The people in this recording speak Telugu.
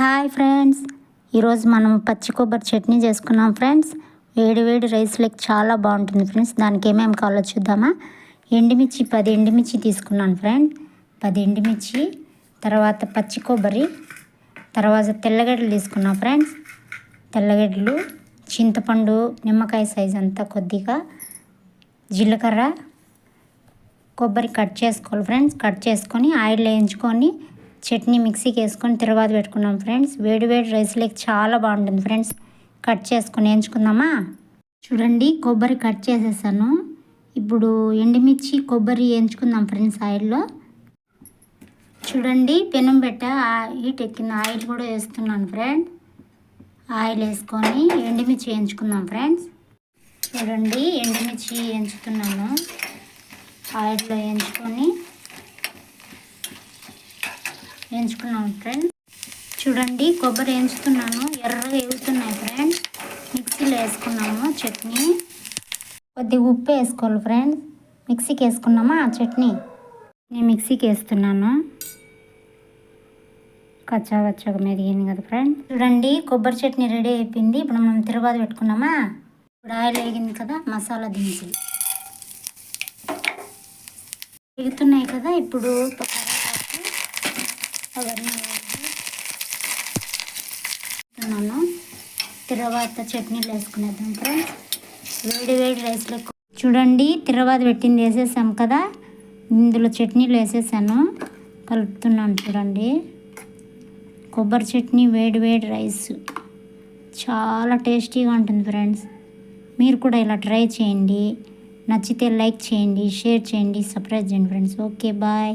Hi friends. ఈరోజు మనం పచ్చి కొబ్బరి చట్నీ చేసుకున్నాం ఫ్రెండ్స్. వేడి వేడి రైస్లోకి చాలా బాగుంటుంది ఫ్రెండ్స్. దానికి ఏమేమి కావాలో చూద్దామా? ఎండుమిర్చి పది ఎండుమిర్చి తీసుకున్నాను ఫ్రెండ్. పది ఎండుమిర్చి తర్వాత పచ్చి కొబ్బరి తర్వాత తెల్లగడ్డలు తీసుకున్నాం ఫ్రెండ్స్. తెల్లగడ్డలు చింతపండు నిమ్మకాయ సైజ్ అంతా కొద్దిగా జీలకర్ర కొబ్బరి కట్ చేసుకోవాలి ఫ్రెండ్స్. కట్ చేసుకొని ఆయిల్ వేయించుకొని చట్నీ మిక్సీకి వేసుకొని తిరువాత పెట్టుకున్నాం ఫ్రెండ్స్. వేడి వేడి రైస్లోకి చాలా బాగుంటుంది ఫ్రెండ్స్. కట్ చేసుకొని వేయించుకుందామా? చూడండి కొబ్బరి కట్ చేసేసాను. ఇప్పుడు ఎండుమిర్చి కొబ్బరి వేయించుకుందాం ఫ్రెండ్స్ ఆయిల్లో. చూడండి పెనం పెట్ట హీట్ ఎక్కింది ఆయిల్ కూడా వేస్తున్నాను ఫ్రెండ్. ఆయిల్ వేసుకొని ఎండుమిర్చి వేయించుకుందాం ఫ్రెండ్స్. చూడండి ఎండుమిర్చి వేయించుతున్నాను. ఆయిల్లో వేయించుకొని వేయించుకున్నాను ఫ్రెండ్స్ చూడండి కొబ్బరి వేయించుతున్నాను. ఎర్రగా వేగుతున్నాయి ఫ్రెండ్స్ మిక్సీలో వేసుకున్నాము చట్నీ. కొద్దిగా ఉప్పు వేసుకోవాలి ఫ్రెండ్స్ మిక్సీకి వేసుకున్నామా ఆ చట్నీ? నేను మిక్సీకి వేస్తున్నాను. కచ్చా కచ్చాగా మెరిగింది కదా ఫ్రెండ్ చూడండి కొబ్బరి చట్నీ రెడీ అయిపోయింది. ఇప్పుడు మనం తిరువాత పెట్టుకున్నామా? ఇప్పుడు ఆయిల్ వేగింది కదా మసాలా దినుసులు. వేగుతున్నాయి కదా ఇప్పుడు అవన్నీ వేస్తున్నాను తిరవాత చట్నీలు వేసుకునేద్దాం ఫ్రెండ్స్. వేడి వేడి రైస్లో చూడండి తిరవాత పెట్టింది వేసేసాం కదా. ఇందులో చట్నీలు వేసేసాను. కలుపుతున్నాను చూడండి. కొబ్బరి చట్నీ వేడి వేడి రైస్. చాలా టేస్టీగా ఉంటుంది ఫ్రెండ్స్. మీరు కూడా ఇలా ట్రై చేయండి. నచ్చితే లైక్ చేయండి షేర్ చేయండి సబ్స్క్రైబ్ చేయండి ఫ్రెండ్స్. Okay bye.